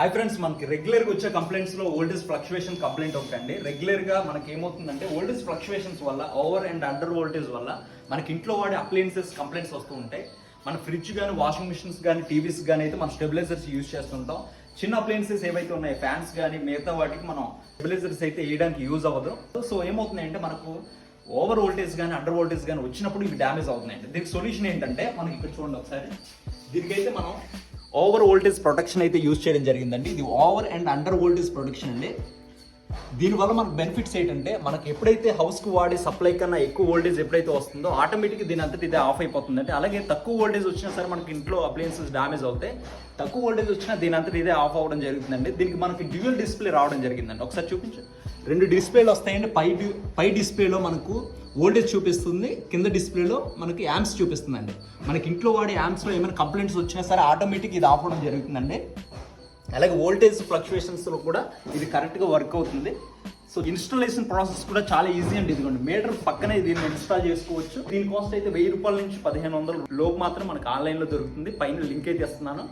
Hi friends మనకి రెగ్యులర్గా వచ్చే కంప్లైంట్స్లో ఓల్డేజ్ ఫ్లక్చువేషన్ కంప్లైంట్ ఒకటి అండి రెగ్యులర్గా మనకి ఏమవుతుందంటే ఓల్డేజ్ ఫ్లక్చువేషన్స్ వల్ల ఓవర్ అండ్ అండర్ వోల్టేజ్ వల్ల మనకి ఇంట్లో వాడే అప్లయన్సెస్ కంప్లైంట్స్ వస్తూ ఉంటాయి. మన ఫ్రిడ్జ్ కానీ వాషింగ్ మిషన్స్ కానీ టీవీస్ కానీ అయితే మనం స్టెబిలైజర్స్ యూజ్ చేస్తుంటాం. చిన్న అప్లయన్సెస్ ఏవైతే ఉన్నాయి ఫ్యాన్స్ కానీ మిగతా వాటికి మనం స్టెబిలైజర్స్ అయితే వేయడానికి యూజ్ అవ్వదు. సో ఏమవుతుందంటే మనకు ఓవర్ వోల్టేజ్ కానీ అండర్ వోల్టేజ్ కానీ వచ్చినప్పుడు ఇవి డ్యామేజ్ అవుతున్నాయండి. దీనికి సొల్యూషన్ ఏంటంటే మనకి ఇక్కడ చూడండి ఒకసారి. దీనికైతే మనం ఓవర్ వోల్టేజ్ ప్రొటెక్షన్ అయితే యూజ్ చేయడం జరిగిందండి. ఇది over and under voltage protection అండి. దీనివల్ల మనకు బెనిఫిట్స్ ఏంటంటే మనకి ఎప్పుడైతే హౌస్కి వాడే సప్లై కన్నా ఎక్కువ వోల్టేజ్ ఎప్పుడైతే వస్తుందో ఆటోమేటిక్గా దీని అంతటి ఇదే ఆఫ్ అయిపోతుందంటే అలాగే తక్కువ వోల్టేజ్ వచ్చినా సరే మనకి ఇంట్లో అప్లయన్సెస్ డ్యామేజ్ అవుతాయి. తక్కువ వోల్టేజ్ వచ్చినా దీని అంతటి ఇదే ఆఫ్ అవ్వడం జరుగుతుందండి. దీనికి మనకి డ్యూయల్ డిస్ప్లే రావడం జరిగిందండి. ఒకసారి చూపించు. రెండు డిస్ప్లేలు వస్తాయండి. పై పై డిస్ప్లేలో మనకు ఓల్టేజ్ చూపిస్తుంది. కింద డిస్ప్లేలో మనకి యాంప్స్ చూపిస్తుందండి. మనకి ఇంట్లో వాడే యాంప్స్లో ఏమైనా కంప్లైంట్స్ వచ్చినా సరే ఆటోమేటిక్ ఇది ఆఫ్ అవడం జరుగుతుందండి. అలాగే ఓల్టేజ్ ఫ్లక్చువేషన్స్లో కూడా ఇది కరెక్ట్గా వర్క్ అవుతుంది. సో ఇన్స్టాలేషన్ ప్రాసెస్ కూడా చాలా ఈజీ అండి ఇదిగోండి. మీటర్ పక్కనే దీన్ని ఇన్స్టాల్ చేసుకోవచ్చు. దీని కాస్ట్ అయితే వెయ్యి రూపాయల నుంచి పదిహేను వందల లోపు మాత్రం మనకు ఆన్లైన్లో దొరుకుతుంది. పైన లింక్ అయితే ఇస్తున్నాను.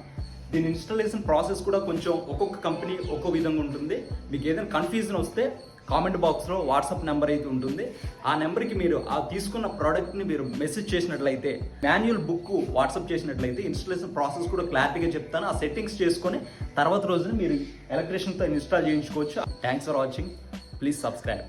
దీని ఇన్స్టాలేషన్ ప్రాసెస్ కూడా కొంచెం ఒక్కొక్క కంపెనీ ఒక్కో విధంగా ఉంటుంది. మీకు ఏదైనా కన్ఫ్యూజన్ వస్తే కామెంట్ బాక్స్లో వాట్సాప్ నెంబర్ అయితే ఉంటుంది. ఆ నెంబర్కి మీరు ఆ తీసుకున్న ప్రోడక్ట్ని మీరు మెసేజ్ చేసినట్లయితే మాన్యువల్ బుక్ వాట్సాప్ చేసినట్లయితే ఇన్స్టాలేషన్ ప్రాసెస్ కూడా క్లారిటీగా చెప్తాను. ఆ సెట్టింగ్స్ చేసుకొని తర్వాత రోజున మీరు ఎలక్ట్రీషియన్తో ఇన్స్టాల్ చేయించుకోవచ్చు. Thanks for watching please subscribe